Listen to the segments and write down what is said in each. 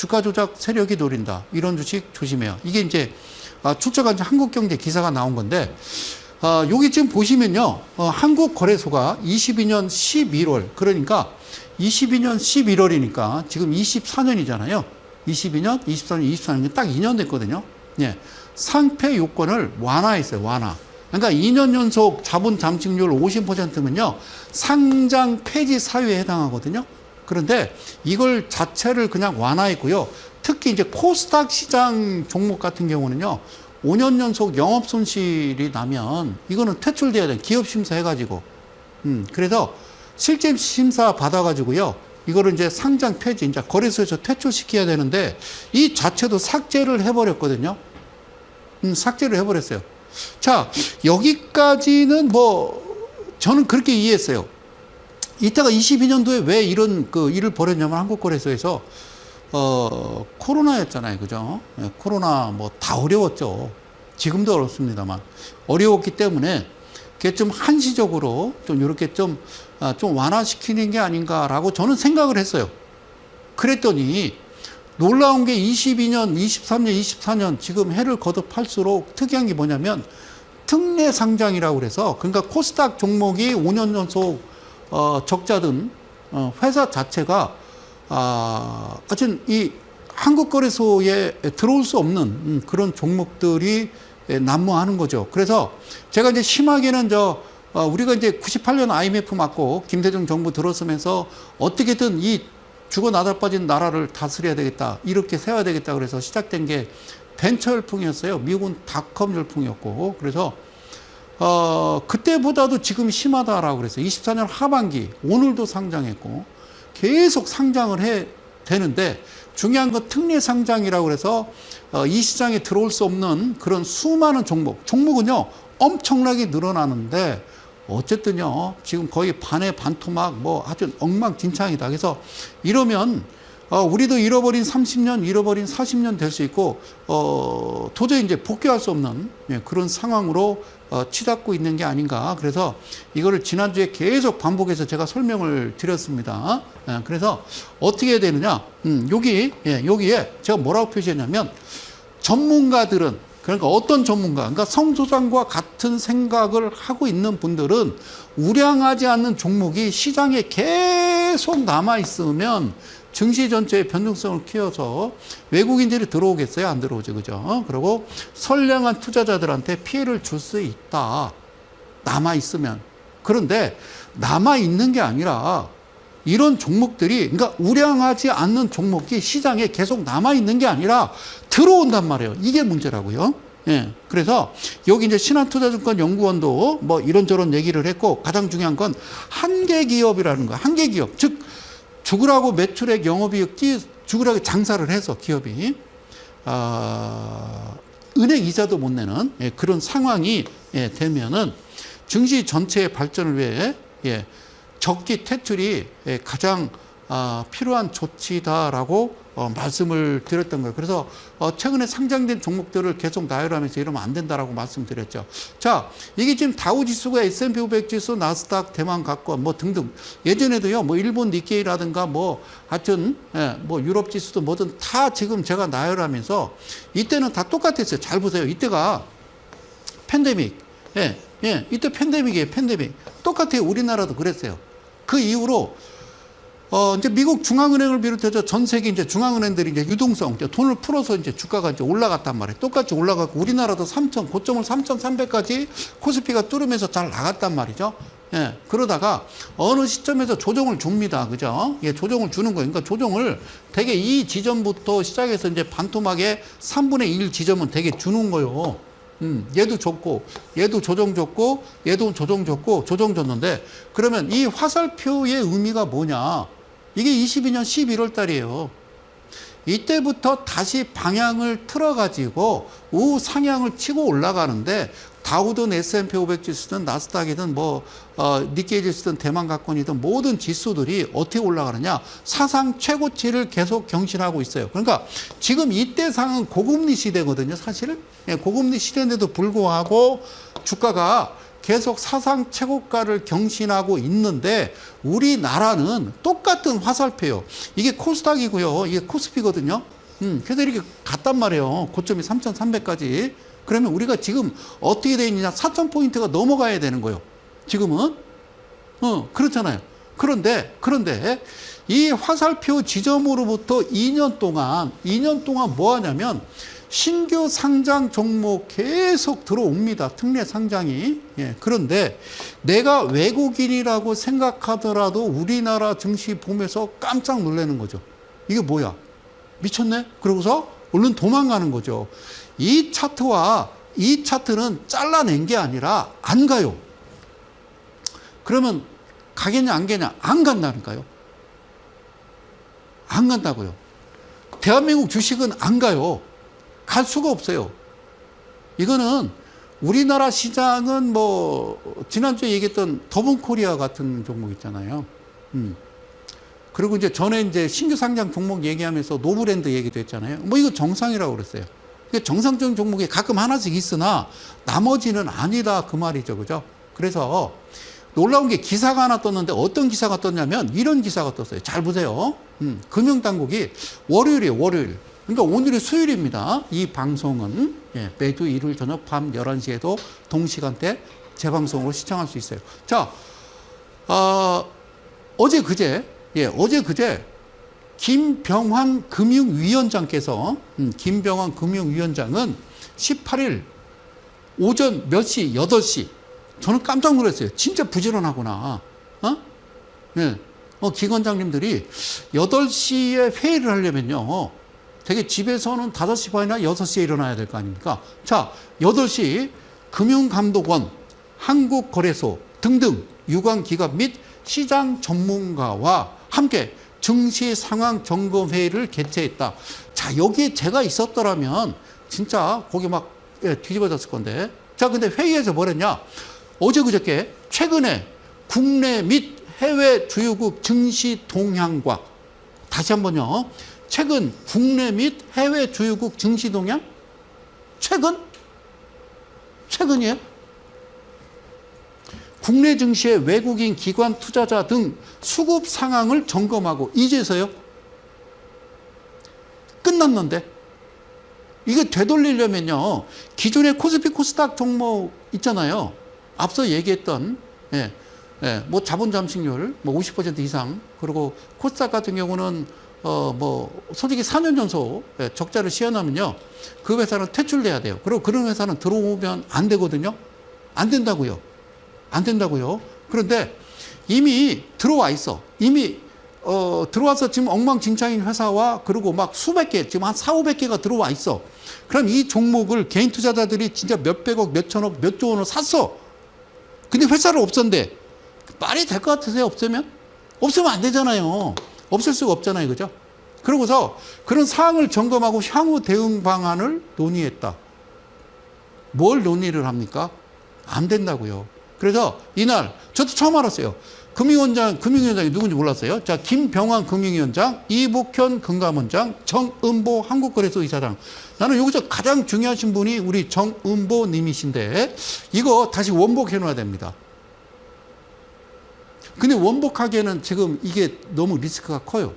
주가 조작 세력이 노린다. 이런 주식 조심해요. 이게 이제 아, 출처가 이제 한국경제 기사가 나온 건데 아, 여기 지금 보시면요. 어, 한국거래소가 22년 11월 그러니까 22년 11월이니까 지금 24년이잖아요. 22년, 23년, 24년 딱 2년 됐거든요. 예. 상패 요건을 완화했어요. 완화. 그러니까 2년 연속 자본 잠식률 50%면요. 상장 폐지 사유에 해당하거든요. 그런데 이걸 자체를 그냥 완화했고요. 특히 이제 코스닥 시장 종목 같은 경우는요. 5년 연속 영업 손실이 나면 이거는 퇴출돼야 돼. 기업 심사 해가지고. 음, 그래서 실제 심사 받아가지고요. 이거를 이제 상장 폐지, 이제 거래소에서 퇴출시켜야 되는데 이 자체도 삭제를 해버렸거든요. 음, 삭제를 해버렸어요. 자, 여기까지는 뭐 저는 그렇게 이해했어요. 이때가 22년도에 왜 이런 그 일을 벌였냐면 한국 거래소에서 어, 코로나였잖아요. 그죠? 예, 코로나 뭐 다 어려웠죠. 지금도 어렵습니다만. 어려웠기 때문에 그게 좀 한시적으로 좀 이렇게 좀, 아, 좀 완화시키는 게 아닌가라고 저는 생각을 했어요. 그랬더니 놀라운 게 22년, 23년, 24년 지금 해를 거듭할수록 특이한 게 뭐냐면 특례 상장이라고 그래서 그러니까 코스닥 종목이 5년 연속 어, 적자든 어, 회사 자체가 아, 하여튼 이 한국 거래소에 들어올 수 없는 음, 그런 종목들이 예, 난무하는 거죠. 그래서 제가 이제 심하게는 저 어, 우리가 이제 98년 IMF 맞고 김대중 정부 들어서면서 어떻게든 이 죽어 나다 빠진 나라를 다스려야 되겠다. 이렇게 세워야 되겠다. 그래서 시작된 게 벤처 열풍이었어요. 미국은 닷컴 열풍이었고. 그래서 어, 그때보다도 지금 심하다라고 그랬어요. 24년 하반기, 오늘도 상장했고, 계속 상장을 해 되는데, 중요한 건 특례 상장이라고 그래서, 어, 이 시장에 들어올 수 없는 그런 수많은 종목, 종목은요, 엄청나게 늘어나는데, 어쨌든요, 지금 거의 반에 반토막, 뭐, 하여튼 엉망진창이다. 그래서 이러면, 어, 우리도 잃어버린 30년, 잃어버린 40년 될 수 있고, 어, 도저히 이제 복귀할 수 없는 예, 그런 상황으로 어, 치닫고 있는 게 아닌가. 그래서 이거를 지난주에 계속 반복해서 제가 설명을 드렸습니다. 예, 그래서 어떻게 해야 되느냐. 음, 여기, 예, 여기에 제가 뭐라고 표시했냐면, 전문가들은 그러니까 어떤 전문가, 그러니까 성소장과 같은 생각을 하고 있는 분들은 우량하지 않는 종목이 시장에 계속 남아 있으면 증시 전체의 변동성을 키워서 외국인들이 들어오겠어요? 안 들어오죠. 그죠? 그리고 선량한 투자자들한테 피해를 줄 수 있다. 남아 있으면. 그런데 남아 있는 게 아니라 이런 종목들이 그러니까 우량하지 않는 종목이 시장에 계속 남아 있는 게 아니라 들어온단 말이에요. 이게 문제라고요. 예. 그래서 여기 이제 신한투자증권 연구원도 뭐 이런저런 얘기를 했고 가장 중요한 건 한계 기업이라는 거. 한계 기업. 즉 죽으라고 매출액 영업이익 뛰 죽으라고 장사를 해서 기업이 아, 은행 이자도 못 내는 예, 그런 상황이 예, 되면은 증시 전체의 발전을 위해 예, 적기 퇴출이 예, 가장 아, 필요한 조치다라고 어, 말씀을 드렸던 거예요. 그래서 어, 최근에 상장된 종목들을 계속 나열하면서 이러면 안 된다라고 말씀드렸죠. 자, 이게 지금 다우 지수가 S&P 500 지수, 나스닥, 대만 갖고 뭐 등등 예전에도요, 뭐 일본 니케이라든가 뭐 하여튼 예, 뭐 유럽 지수도 뭐든 다 지금 제가 나열하면서 이때는 다 똑같았어요. 잘 보세요. 이때가 팬데믹. 예, 예, 이때 팬데믹이에요, 팬데믹. 똑같아요. 우리나라도 그랬어요. 그 이후로 어, 이제 미국 중앙은행을 비롯해서 전 세계 이제 중앙은행들이 이제 유동성, 이제 돈을 풀어서 이제 주가가 이제 올라갔단 말이에요. 똑같이 올라가고 우리나라도 3천, 고점을 3,300까지 코스피가 뚫으면서 잘 나갔단 말이죠. 예, 그러다가 어느 시점에서 조정을 줍니다. 그죠? 예, 조정을 주는 거예요. 그러니까 조정을 되게 이 지점부터 시작해서 이제 반토막의 3분의 1 지점은 되게 주는 거예요. 음, 얘도 줬고, 얘도 조정 줬고, 얘도 조정 줬고, 조정 줬는데, 그러면 이 화살표의 의미가 뭐냐? 이게 22년 11월 달이에요. 이때부터 다시 방향을 틀어가지고 우 상향을 치고 올라가는데 다우든 S&P 500 지수든 나스닥이든 뭐 어, 니케이 지수든 대만 가권이든 모든 지수들이 어떻게 올라가느냐 사상 최고치를 계속 경신하고 있어요. 그러니까 지금 이때 상은 고금리 시대거든요. 사실은 예, 고금리 시대인데도 불구하고 주가가 계속 사상 최고가를 경신하고 있는데 우리나라는 똑같은 화살표요. 이게 코스닥이고요. 이게 코스피거든요. 음, 그래서 이렇게 갔단 말이에요. 고점이 3,300까지. 그러면 우리가 지금 어떻게 돼 있느냐? 4,000포인트가 넘어가야 되는 거예요. 지금은. 어, 그렇잖아요. 그런데, 그런데 이 화살표 지점으로부터 2년 동안, 2년 동안 뭐 하냐면 신규 상장 종목 계속 들어옵니다. 특례 상장이. 예, 그런데 내가 외국인이라고 생각하더라도 우리나라 증시 보면서 깜짝 놀라는 거죠. 이게 뭐야? 미쳤네? 그러고서 얼른 도망가는 거죠. 이 차트와 이 차트는 잘라낸 게 아니라 안 가요. 그러면 가겠냐 안 가냐? 안 간다니까요. 안 간다고요. 대한민국 주식은 안 가요. 갈 수가 없어요. 이거는 우리나라 시장은 뭐 지난주에 얘기했던 더본 코리아 같은 종목 있잖아요. 음. 그리고 이제 전에 이제 신규 상장 종목 얘기하면서 노브랜드 얘기도 했잖아요. 뭐 이거 정상이라고 그랬어요. 정상적인 종목이 가끔 하나씩 있으나 나머지는 아니다 그 말이죠. 그죠? 그래서 놀라운 게 기사가 하나 떴는데 어떤 기사가 떴냐면 이런 기사가 떴어요. 잘 보세요. 음, 금융당국이 월요일이에요. 월요일. 그러니까 오늘이 수요일입니다. 이 방송은 예, 매주 일요일 저녁 밤 11시에도 동시간대 재방송으로 시청할 수 있어요. 자, 어, 어제 그제, 예, 어제 그제 김병환 금융위원장께서, 음, 김병환 금융위원장은 18일 오전 몇 시? 8시. 저는 깜짝 놀랐어요. 진짜 부지런하구나. 어? 예. 어, 기관장님들이 8시에 회의를 하려면요. 되게 집에서는 5시 반이나 6시에 일어나야 될 거 아닙니까? 자, 8시 금융감독원, 한국거래소 등등 유관기관 및 시장 전문가와 함께 증시 상황 점검 회의를 개최했다. 자, 여기에 제가 있었더라면 진짜 거기 막 예, 뒤집어졌을 건데. 자, 근데 회의에서 뭐랬냐? 어제 그저께 최근에 국내 및 해외 주요국 증시 동향과 다시 한번요. 최근 국내 및 해외 주요국 증시 동향? 최근? 최근이에요? 국내 증시의 외국인 기관 투자자 등 수급 상황을 점검하고 이제서요? 끝났는데 이게 되돌리려면요 기존의 코스피 코스닥 종목 있잖아요 앞서 얘기했던 예, 예, 뭐 자본 잠식률 뭐 50% 이상 그리고 코스닥 같은 경우는 어 뭐 솔직히 4년 연속 예, 적자를 시현하면요 그 회사는 퇴출돼야 돼요 그리고 그런 회사는 들어오면 안 되거든요 안 된다고요 안 된다고요 그런데 이미 들어와 있어 이미 어, 들어와서 지금 엉망진창인 회사와 그리고 막 수백 개, 지금 한 4, 500개가 들어와 있어. 그럼 이 종목을 개인 투자자들이 진짜 몇백억, 몇천억, 몇조 원을 샀어. 근데 회사를 없앤대. 말이 될 것 같으세요? 없으면? 없으면 안 되잖아요. 없을 수가 없잖아요. 그죠? 그러고서 그런 사항을 점검하고 향후 대응 방안을 논의했다. 뭘 논의를 합니까? 안 된다고요. 그래서 이날 저도 처음 알았어요. 금융원장, 금융위원장이 누군지 몰랐어요. 자, 김병환 금융위원장, 이복현 금감원장, 정은보 한국거래소 이사장. 나는 여기서 가장 중요하신 분이 우리 정은보 님이신데, 이거 다시 원복해 놓아야 됩니다. 근데 원복하기에는 지금 이게 너무 리스크가 커요.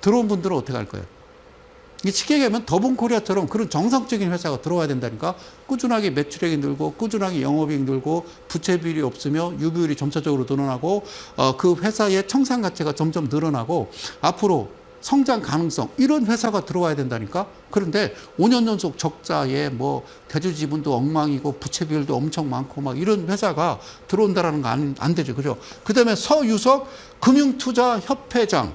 들어온 분들은 어떻게 할 거예요? 이 쉽게 얘기하면 더본 코리아처럼 그런 정상적인 회사가 들어와야 된다니까 꾸준하게 매출액이 늘고 꾸준하게 영업이익 늘고 부채 비율이 없으며 유비율이 점차적으로 늘어나고 어, 그 회사의 청산 가치가 점점 늘어나고 앞으로 성장 가능성 이런 회사가 들어와야 된다니까? 그런데 5년 연속 적자에 뭐 대주 지분도 엉망이고 부채 비율도 엄청 많고 막 이런 회사가 들어온다라는 거안 안 되죠. 그죠? 그다음에 서유석 금융투자협회장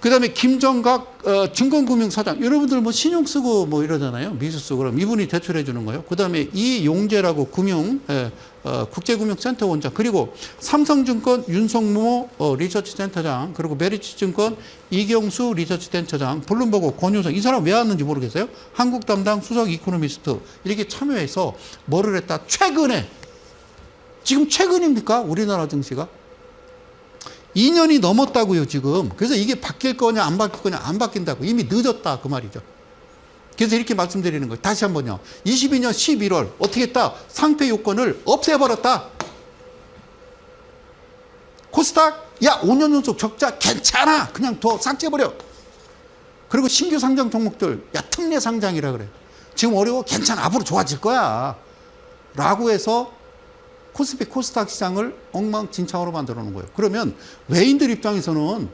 그 다음에 김정각 어, 증권금융사장. 여러분들 뭐 신용 쓰고 뭐 이러잖아요. 미수 쓰고 그럼 이분이 대출해 주는 거예요. 그 다음에 이용재라고 금융 예, 어, 국제금융센터 원장 그리고 삼성증권 윤성모 어, 리서치 센터장 그리고 메리츠증권 이경수 리서치 센터장 블룸버그 권효성 이 사람 왜 왔는지 모르겠어요 한국 담당 수석 이코노미스트 이렇게 참여해서 뭐를 했다 최근에 지금 최근입니까 우리나라 증시가 2년이 넘었다고요, 지금. 그래서 이게 바뀔 거냐, 안 바뀔 거냐, 안 바뀐다고. 이미 늦었다, 그 말이죠. 그래서 이렇게 말씀드리는 거예요. 다시 한 번요. 22년 11월 어떻게 했다? 상패 요건을 없애버렸다. 코스닥 야 5년 연속 적자 괜찮아. 그냥 더 삭제버려. 그리고 신규 상장 종목들 야 특례 상장이라 그래. 지금 어려워 괜찮아 앞으로 좋아질 거야. 라고 해서 코스피 코스닥 시장을 엉망진창으로 만들어 놓은 거예요. 그러면 외인들 입장에서는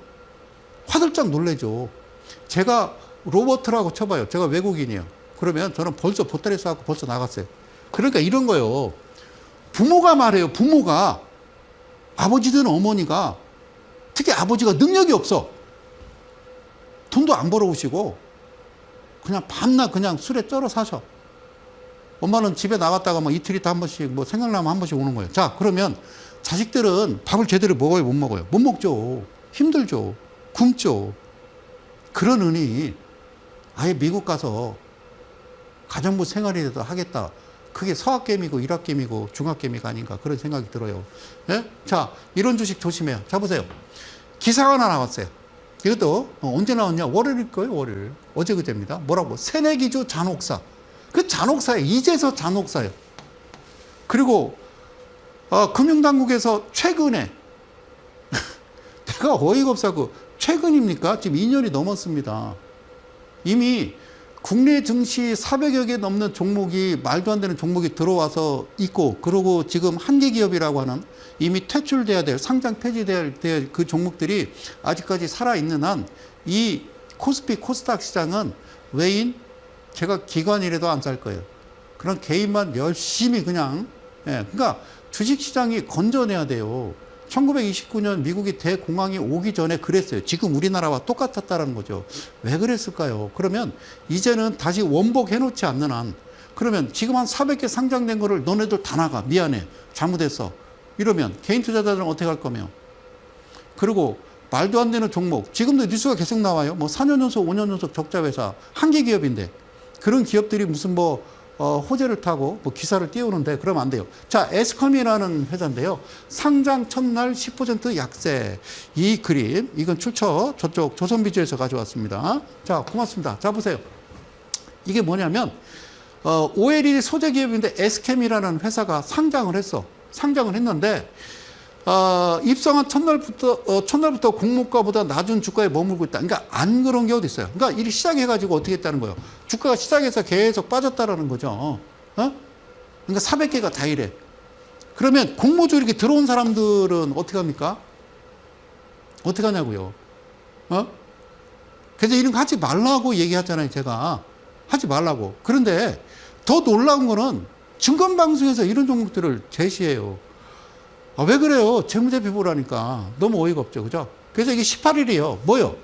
화들짝 놀래죠. 제가 로버트라고 쳐봐요. 제가 외국인이에요. 그러면 저는 벌써 보따리 싸갖고 벌써 나갔어요. 그러니까 이런 거요. 부모가 말해요. 부모가 아버지든 어머니가 특히 아버지가 능력이 없어. 돈도 안 벌어오시고 그냥 밤낮 그냥 술에 쩔어 사셔. 엄마는 집에 나갔다가 뭐 이틀 있다 한 번씩 뭐 생각나면 한 번씩 오는 거예요. 자, 그러면 자식들은 밥을 제대로 먹어요, 못 먹어요? 못 먹죠. 힘들죠. 굶죠. 그러느니 아예 미국 가서 가정부 생활이라도 하겠다. 그게 서학개미고 일학개미고 중학개미가 아닌가 그런 생각이 들어요. 예? 자, 이런 주식 조심해요. 자, 보세요. 기사가 하나 나왔어요. 이것도 어, 언제 나왔냐? 월요일일 거예요, 월요일. 어제 그제입니다. 뭐라고? 새내기주 잔혹사. 그 잔혹사에 이제서 잔혹사예요. 그리고 어, 금융당국에서 최근에 내가 어이가 없어고 최근입니까? 지금 2년이 넘었습니다. 이미 국내 증시 400여 개 넘는 종목이 말도 안 되는 종목이 들어와서 있고 그러고 지금 한계 기업이라고 하는 이미 퇴출돼야 될 상장 폐지될 될그 종목들이 아직까지 살아 있는 한 이 코스피 코스닥 시장은 외인 제가 기관이라도 안 살 거예요. 그런 개인만 열심히 그냥 예, 그러니까 주식 시장이 건져내야 돼요. 1929년 미국이 대공황이 오기 전에 그랬어요. 지금 우리나라와 똑같았다는 거죠. 왜 그랬을까요? 그러면 이제는 다시 원복해 놓지 않는 한 그러면 지금 한 400개 상장된 거를 너네들 다 나가. 미안해. 잘못했어. 이러면 개인 투자자들은 어떻게 할 거며? 그리고 말도 안 되는 종목. 지금도 뉴스가 계속 나와요. 뭐 4년 연속, 5년 연속 적자 회사. 한계 기업인데. 그런 기업들이 무슨 뭐 어, 호재를 타고 뭐 기사를 띄우는데 그러면 안 돼요. 자, 에스컴이라는 회사인데요. 상장 첫날 10% 약세. 이 그림, 이건 출처 저쪽 조선비주에서 가져왔습니다. 자, 고맙습니다. 자, 보세요. 이게 뭐냐면, 어, OLED 소재 기업인데 에스캠이라는 회사가 상장을 했어. 상장을 했는데, 어, 입성한 첫날부터, 어, 첫날부터 공모가보다 낮은 주가에 머물고 있다. 그러니까 안 그런 게 어디 있어요. 그러니까 일이 시작해가지고 어떻게 했다는 거예요. 주가가 시작해서 계속 빠졌다라는 거죠. 어? 그러니까 400개가 다 이래. 그러면 공모주 이렇게 들어온 사람들은 어떻게 합니까? 어떻게 하냐고요. 어? 그래서 이런 거 하지 말라고 얘기하잖아요, 제가. 하지 말라고. 그런데 더 놀라운 거는 증권방송에서 이런 종목들을 제시해요. 아, 왜 그래요? 재무제표 보라니까. 너무 어이가 없죠. 그죠? 그래서 이게 18일이에요. 뭐요?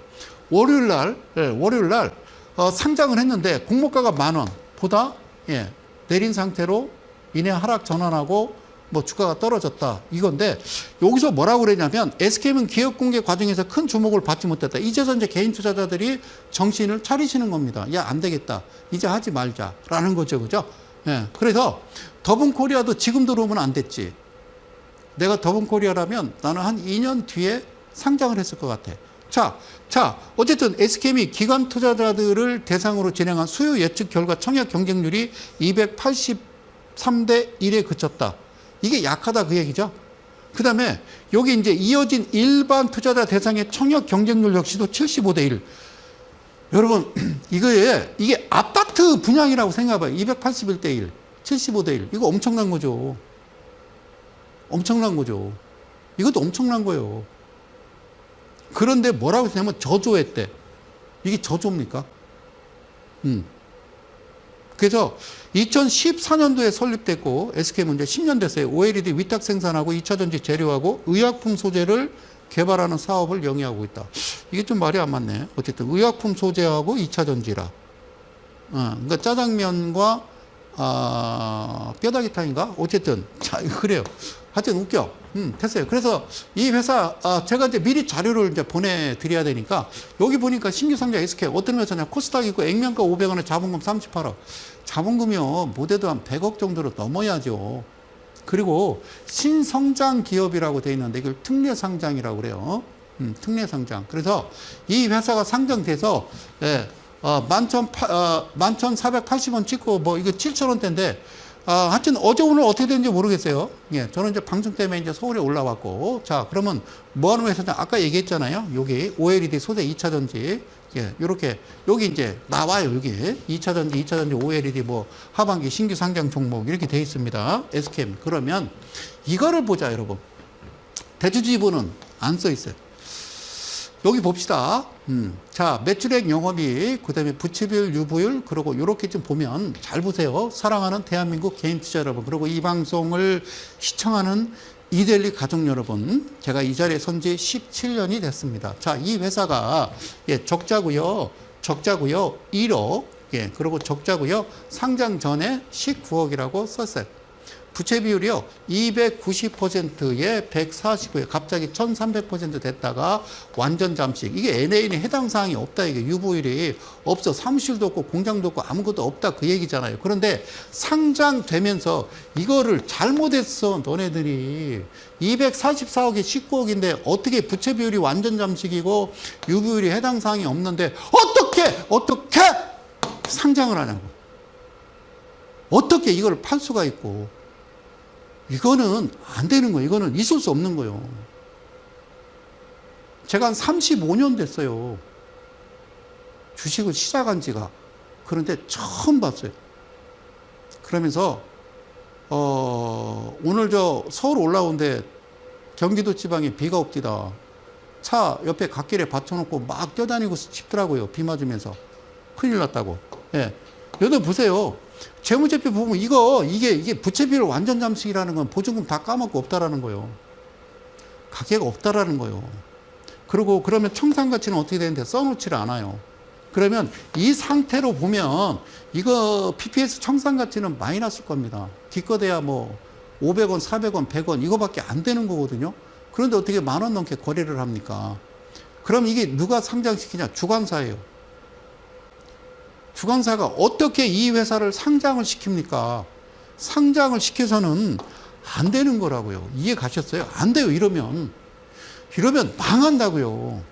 월요일 날, 예, 월요일 날, 어, 상장을 했는데 공모가가 만 원 보다, 예, 내린 상태로 이내 하락 전환하고 뭐 주가가 떨어졌다. 이건데 여기서 뭐라고 그러냐면 SK는 기업 공개 과정에서 큰 주목을 받지 못했다. 이제서 이제 개인 투자자들이 정신을 차리시는 겁니다. 야, 안 되겠다. 이제 하지 말자라는 거죠. 그죠? 예. 그래서 더블 코리아도 지금 들어오면 안 됐지. 내가 더블 코리아라면 나는 한 2년 뒤에 상장을 했을 것 같아. 자, 자, 어쨌든 SK이 기관 투자자들을 대상으로 진행한 수요 예측 결과 청약 경쟁률이 283대 1에 그쳤다. 이게 약하다 그 얘기죠. 그 다음에 여기 이제 이어진 일반 투자자 대상의 청약 경쟁률 역시도 75대 1. 여러분, 이거에, 이게 아파트 분양이라고 생각해봐요. 281대 1, 75대 1. 이거 엄청난 거죠. 엄청난 거죠. 이것도 엄청난 거예요. 그런데 뭐라고 했냐면 저조했대. 이게 저조입니까? 음. 그래서 2014년도에 설립됐고 SK 문제 10년 됐어요. OLED 위탁 생산하고 2차 전지 재료하고 의약품 소재를 개발하는 사업을 영위하고 있다. 이게 좀 말이 안 맞네. 어쨌든 의약품 소재하고 2차 전지라. 어, 그러니까 짜장면과 아, 뼈다귀탕인가? 어쨌든 자 그래요. 하여튼 웃겨. 음, 됐어요. 그래서 이 회사, 아, 제가 이제 미리 자료를 이제 보내드려야 되니까, 여기 보니까 신규 상자 SK, 어떤 회사냐, 코스닥 있고 액면가 500원에 자본금 38억. 자본금이요, 못해도 한 100억 정도로 넘어야죠. 그리고 신성장 기업이라고 돼 있는데, 이걸 특례 상장이라고 그래요. 음, 특례 상장. 그래서 이 회사가 상장돼서, 예, 어, 만천 어, 찍고 뭐 이거 칠천 원대인데 아, 하여튼 어제 오늘 어떻게 되는지 모르겠어요. 예, 저는 이제 방송 때문에 이제 서울에 올라왔고, 자, 그러면 뭐 하는 회사냐? 아까 얘기했잖아요. 여기 OLED 소재 2차 전지, 예, 요렇게 여기 이제 나와요. 여기 2차 전지, 2차 전지 OLED 뭐 하반기 신규 상장 종목 이렇게 돼 있습니다. SKM. 그러면 이거를 보자, 여러분. 대주주지분은 안써 있어요. 여기 봅시다. 음. 자, 매출액 영업이익, 그 다음에 부채비율, 유보율, 그리고 요렇게 좀 보면 잘 보세요. 사랑하는 대한민국 개인 투자 여러분, 그리고 이 방송을 시청하는 이델리 가족 여러분, 제가 이 자리에 선 지 17년이 됐습니다. 자, 이 회사가, 예, 적자고요 적자고요 1억, 예, 그리고 적자고요 상장 전에 19억이라고 썼어요. 부채 비율이요. 290%에 145에 갑자기 1300% 됐다가 완전 잠식. 이게 NA에 해당 사항이 없다. 이게 유보율이 없어. 사무실도 없고 공장도 없고 아무것도 없다. 그 얘기잖아요. 그런데 상장되면서 이거를 잘못했어 너네들이 244억에 19억인데 어떻게 부채 비율이 완전 잠식이고 유보율이 해당 사항이 없는데 어떻게 어떻게 상장을 하냐고. 어떻게 이걸 팔 수가 있고 이거는 안 되는 거예요. 이거는 있을 수 없는 거예요. 제가 한 35년 됐어요. 주식을 시작한 지가. 그런데 처음 봤어요. 그러면서, 어, 오늘 저 서울 올라오는데 경기도 지방에 비가 옵디다. 차 옆에 갓길에 받쳐놓고 막 뛰어다니고 싶더라고요. 비 맞으면서. 큰일 났다고. 예. 여러분 보세요. 재무제표 보면 이거 이게 이게 부채비율 완전 잠식이라는 건 보증금 다 까먹고 없다라는 거예요. 가게가 없다라는 거예요. 그리고 그러면 청산 가치는 어떻게 되는데 써놓지를 않아요. 그러면 이 상태로 보면 이거 PPS 청산 가치는 마이너스 겁니다. 기껏해야 뭐 500원, 400원, 100원 이거밖에 안 되는 거거든요. 그런데 어떻게 만 원 넘게 거래를 합니까? 그럼 이게 누가 상장시키냐? 주관사예요. 주관사가 어떻게 이 회사를 상장을 시킵니까? 상장을 시켜서는 안 되는 거라고요. 이해 가셨어요? 안 돼요, 이러면. 이러면 망한다고요.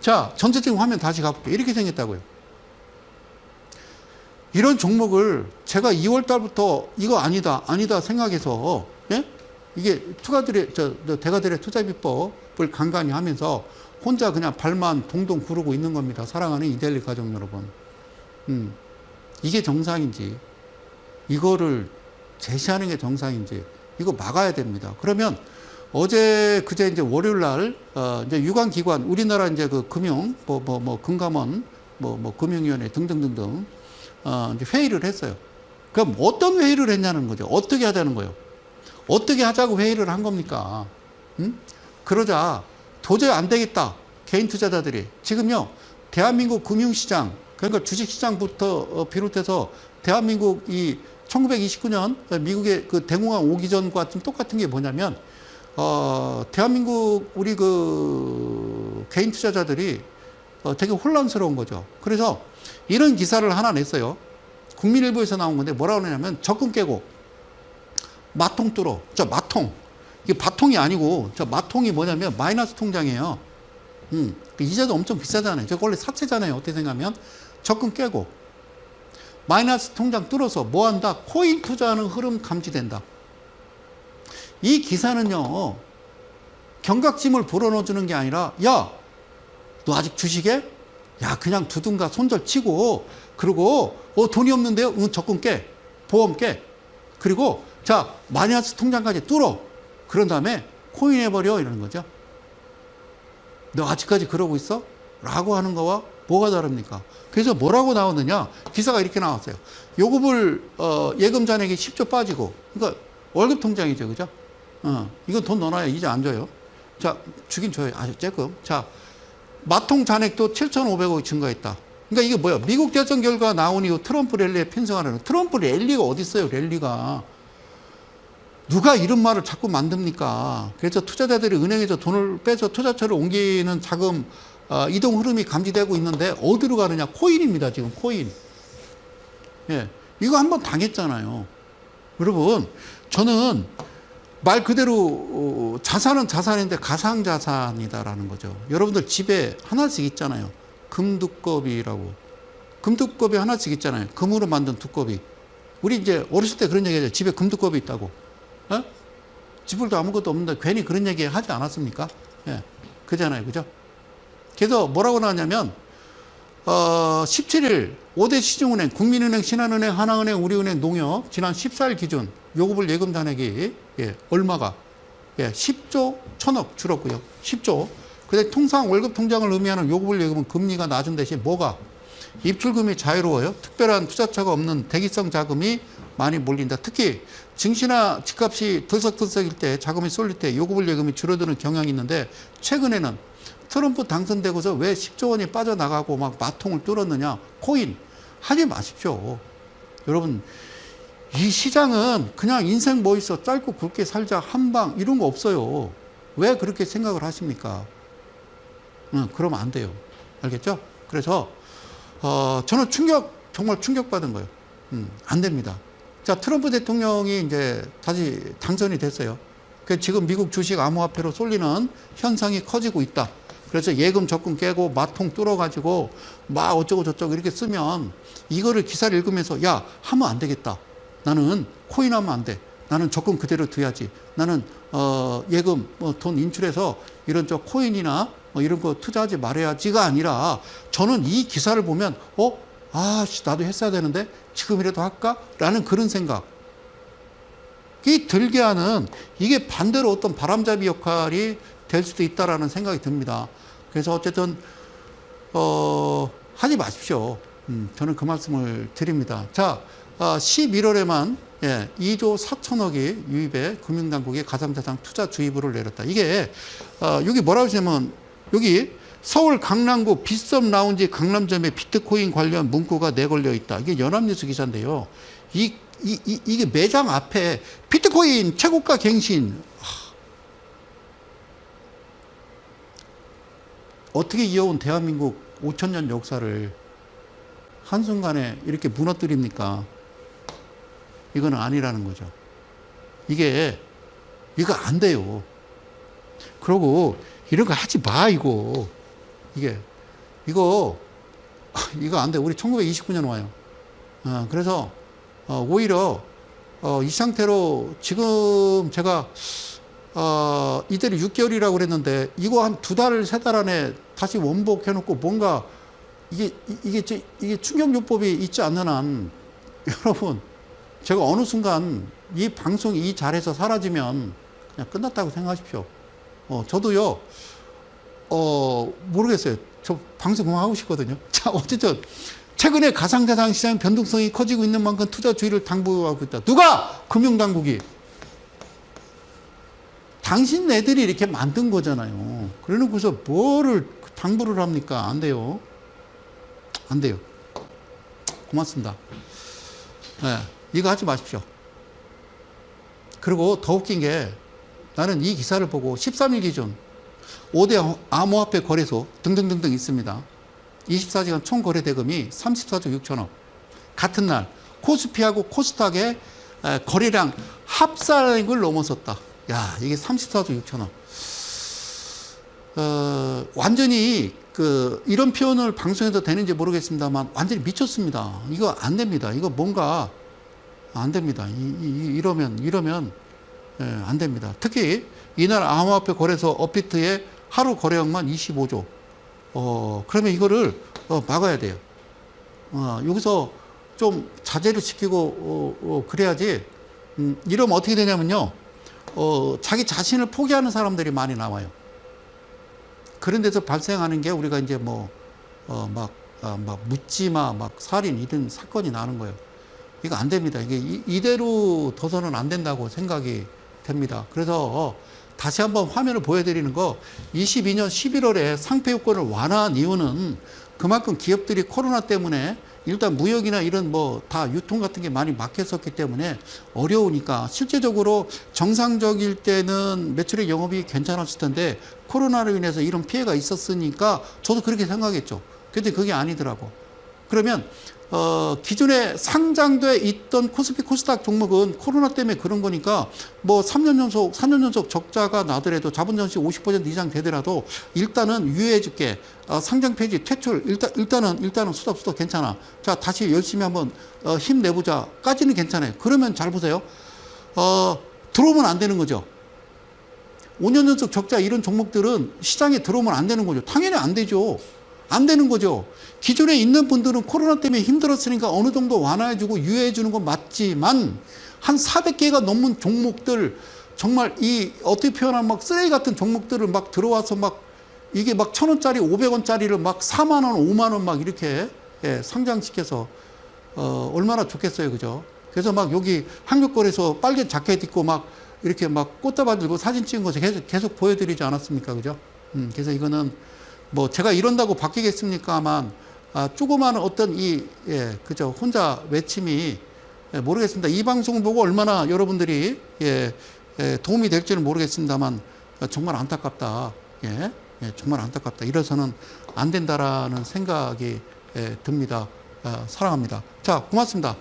자, 전체적인 화면 다시 가볼게요. 이렇게 생겼다고요. 이런 종목을 제가 2월 달부터 이거 아니다, 아니다 생각해서, 예? 이게 투가들의, 저, 저 대가들의 투자 비법을 간간히 하면서 혼자 그냥 발만 동동 구르고 있는 겁니다. 사랑하는 이델리 가족 여러분. 음, 이게 정상인지, 이거를 제시하는 게 정상인지, 이거 막아야 됩니다. 그러면 어제, 그제 이제 월요일 날, 어, 이제 유관기관, 우리나라 이제 그 금융, 뭐, 뭐, 뭐, 금감원, 뭐, 뭐, 금융위원회 등등등등, 어, 이제 회의를 했어요. 그럼 어떤 회의를 했냐는 거죠. 어떻게 하자는 거예요. 어떻게 하자고 회의를 한 겁니까? 음? 그러자 도저히 안 되겠다. 개인 투자자들이. 지금요, 대한민국 금융시장, 그러니까 주식시장부터 어, 비롯해서 대한민국 이 1929년 미국의 그 대공황 오기 전과 좀 똑같은 게 뭐냐면 어, 대한민국 우리 그 개인 투자자들이 어, 되게 혼란스러운 거죠. 그래서 이런 기사를 하나 냈어요. 국민일보에서 나온 건데 뭐라고 그러냐면 적금 깨고 마통 뚫어. 저 마통. 이게 바통이 아니고 저 마통이 뭐냐면 마이너스 통장이에요. 음, 그 이자도 엄청 비싸잖아요. 저 원래 사채잖아요. 어떻게 생각하면 적금 깨고 마이너스 통장 뚫어서 뭐 한다? 코인 투자하는 흐름 감지된다. 이 기사는요, 경각심을 불어넣어 주는 게 아니라, 야, 너 아직 주식에? 야, 그냥 두둥가 손절 치고, 그리고, 어, 돈이 없는데요? 응, 적금 깨. 보험 깨. 그리고, 자, 마이너스 통장까지 뚫어. 그런 다음에 코인 해버려. 이러는 거죠. 너 아직까지 그러고 있어? 라고 하는 거와 뭐가 다릅니까? 그래서 뭐라고 나오느냐? 기사가 이렇게 나왔어요. 요금을, 어, 예금 잔액이 10조 빠지고, 그러니까 월급 통장이죠. 그죠? 어, 이건 돈 넣어놔야 이제 안 줘요. 자, 주긴 줘요. 아주 조금. 자, 마통 잔액도 7,500억이 증가했다. 그러니까 이게 뭐야? 미국 대선 결과 나온 이후 트럼프 랠리에 편성하는 트럼프 랠리가 어디 있어요? 랠리가. 누가 이런 말을 자꾸 만듭니까? 그래서 투자자들이 은행에서 돈을 빼서 투자처를 옮기는 자금 어, 이동 흐름이 감지되고 있는데 어디로 가느냐? 코인입니다. 지금 코인. 예, 이거 한번 당했잖아요. 여러분, 저는 말 그대로 어, 자산은 자산인데 가상 자산이다라는 거죠. 여러분들 집에 하나씩 있잖아요. 금두꺼비라고. 금두꺼비 하나씩 있잖아요. 금으로 만든 두꺼비. 우리 이제 어렸을 때 그런 얘기 하죠. 집에 금두꺼비 있다고. 어? 지불도 아무것도 없는데 괜히 그런 얘기 하지 않았습니까? 예. 그잖아요. 그죠? 그래서 뭐라고 나왔냐면, 어, 17일 5대 시중은행, 국민은행, 신한은행, 하나은행, 우리은행, 농협 지난 14일 기준 요금을 예금 잔액이 예, 얼마가 예, 10조 천억 줄었고요. 10조. 근데 통상 월급 통장을 의미하는 요금을 예금은 금리가 낮은 대신 뭐가 입출금이 자유로워요. 특별한 투자처가 없는 대기성 자금이 많이 몰린다. 특히 증시나 집값이 들썩들썩일 때 자금이 쏠릴 때 요금을 예금이 줄어드는 경향이 있는데 최근에는 트럼프 당선되고서 왜 10조 원이 빠져나가고 막 마통을 뚫었느냐. 코인 하지 마십시오. 여러분 이 시장은 그냥 인생 뭐 있어 짧고 굵게 살자 한방 이런 거 없어요. 왜 그렇게 생각을 하십니까? 응, 그러면 안 돼요. 알겠죠? 그래서 어, 저는 충격 정말 충격받은 거예요. 음, 안 됩니다. 자 트럼프 대통령이 이제 다시 당선이 됐어요. 그 지금 미국 주식 암호화폐로 쏠리는 현상이 커지고 있다. 그래서 예금 적금 깨고 마통 뚫어가지고 막 어쩌고 저쩌고 이렇게 쓰면 이거를 기사를 읽으면서 야 하면 안 되겠다. 나는 코인 하면 안 돼. 나는 적금 그대로 둬야지. 나는 어, 예금 뭐돈 인출해서 이런 저 코인이나 뭐 이런 거 투자하지 말아야지가 아니라 저는 이 기사를 보면 어? 아, 씨, 나도 했어야 되는데 지금이라도 할까? 라는 그런 생각. 이 들게 하는 이게 반대로 어떤 바람잡이 역할이 될 수도 있다라는 생각이 듭니다. 그래서 어쨌든 어, 하지 마십시오. 음, 저는 그 말씀을 드립니다. 자, 어, 11월에만 예, 2조 4천억이 유입에 금융당국이 가상자산 투자 주의보를 내렸다. 이게 어, 여기 뭐라고 하시냐면 여기 서울 강남구 빗썸 라운지 강남점에 비트코인 관련 문구가 내걸려 있다. 이게 연합뉴스 기사인데요. 이, 이, 이, 이게 매장 앞에 비트코인 최고가 갱신. 어떻게 이어온 대한민국 5천년 역사를 한순간에 이렇게 무너뜨립니까? 이거는 아니라는 거죠. 이게, 이거 안 돼요. 그러고 이런 거 하지 마, 이거. 이게, 이거, 이거 안 돼. 우리 1929년 와요. 어, 그래서, 어, 오히려, 어, 이 상태로 지금 제가, 어, 이대로 6개월이라고 그랬는데, 이거 한 두 달, 세 달 안에 다시 원복해 놓고 뭔가, 이게, 이- 이게, 저- 이게 충격요법이 있지 않는 한, 여러분, 제가 어느 순간 이 방송이 이 자리에서 사라지면 그냥 끝났다고 생각하십시오. 어, 저도요, 어, 모르겠어요. 저 방송 그만 하고 싶거든요. 자, 어쨌든, 최근에 가상자산 시장 변동성이 커지고 있는 만큼 투자 주의를 당부하고 있다. 누가? 금융당국이. 당신 애들이 이렇게 만든 거잖아요. 그러놓고서 뭐를 당부를 합니까? 안 돼요. 안 돼요. 고맙습니다. 네, 이거 하지 마십시오. 그리고 더 웃긴 게 나는 이 기사를 보고 13일 기준 5대 암호화폐 거래소 등등등등 있습니다. 24시간 총 거래 대금이 34조 6천억. 같은 날 코스피하고 코스닥의 에, 거래량 합산액을 넘어섰다. 야, 이게 34조 6천억. 어, 완전히 그 이런 표현을 방송에서 되는지 모르겠습니다만 완전히 미쳤습니다. 이거 안 됩니다. 이거 뭔가 안 됩니다. 이, 이, 이러면 이러면 예, 안 됩니다. 특히 이날 암호화폐 거래소 업비트의 하루 거래額만 25조. 어, 그러면 이거를 어, 막아야 돼요. 어, 여기서 좀 자제를 시키고 어, 어, 그래야지. 음, 이러면 어떻게 되냐면요. 어, 자기 자신을 포기하는 사람들이 많이 나와요. 그런 데서 발생하는 게 우리가 이제 뭐, 어, 막, 아, 막 묻지마, 막 살인 이런 사건이 나는 거예요. 이거 안 됩니다. 이게 이- 이대로 둬서는 안 된다고 생각이 됩니다. 그래서 다시 한번 화면을 보여드리는 거 22년 11월에 상표 요건을 완화한 이유는 그만큼 기업들이 코로나 때문에 일단 무역이나 이런 뭐 다 유통 같은 게 많이 막혔었기 때문에 어려우니까 실제적으로 정상적일 때는 매출의 영업이 괜찮았을 텐데 코로나로 인해서 이런 피해가 있었으니까 저도 그렇게 생각했죠. 근데 그게 아니더라고. 그러면 어, 기존에 상장돼 있던 코스피 코스닥 종목은 코로나 때문에 그런 거니까 뭐 3년 연속, 4년 연속 적자가 나더라도 자본 전시 50% 이상 되더라도 일단은 유예해 줄게. 어, 상장 폐지, 퇴출, 일단, 일단은, 일단은 수답, 수답 괜찮아. 자, 다시 열심히 한번 어, 힘 내보자.까지는 괜찮아요. 그러면 잘 보세요. 어, 들어오면 안 되는 거죠. 5년 연속 적자 이런 종목들은 시장에 들어오면 안 되는 거죠. 당연히 안 되죠. 안 되는 거죠. 기존에 있는 분들은 코로나 때문에 힘들었으니까 어느 정도 완화해주고 유예해주는 건 맞지만 한 400개가 넘는 종목들 정말 이 어떻게 표현하면 막 쓰레기 같은 종목들을 막 들어와서 막 이게 막 천 원짜리, 오백 원짜리를 막 4만 원, 5만 원 막 이렇게 예, 상장시켜서 어, 얼마나 좋겠어요, 그죠? 그래서 막 여기 한국거래소 빨개 자켓 입고 막 이렇게 막 꽃다발 들고 사진 찍은 거 계속, 계속 보여드리지 않았습니까, 그죠? 음, 그래서 이거는 뭐 제가 이런다고 바뀌겠습니까만 아, 조그마한 어떤 이, 예, 그죠? 혼자 외침이 예, 모르겠습니다. 이 방송을 보고 얼마나 여러분들이 예, 예, 도움이 될지는 모르겠습니다만 아, 정말 안타깝다. 예, 예, 정말 안타깝다. 이래서는 안 된다라는 생각이 예, 듭니다. 아, 사랑합니다. 자, 고맙습니다.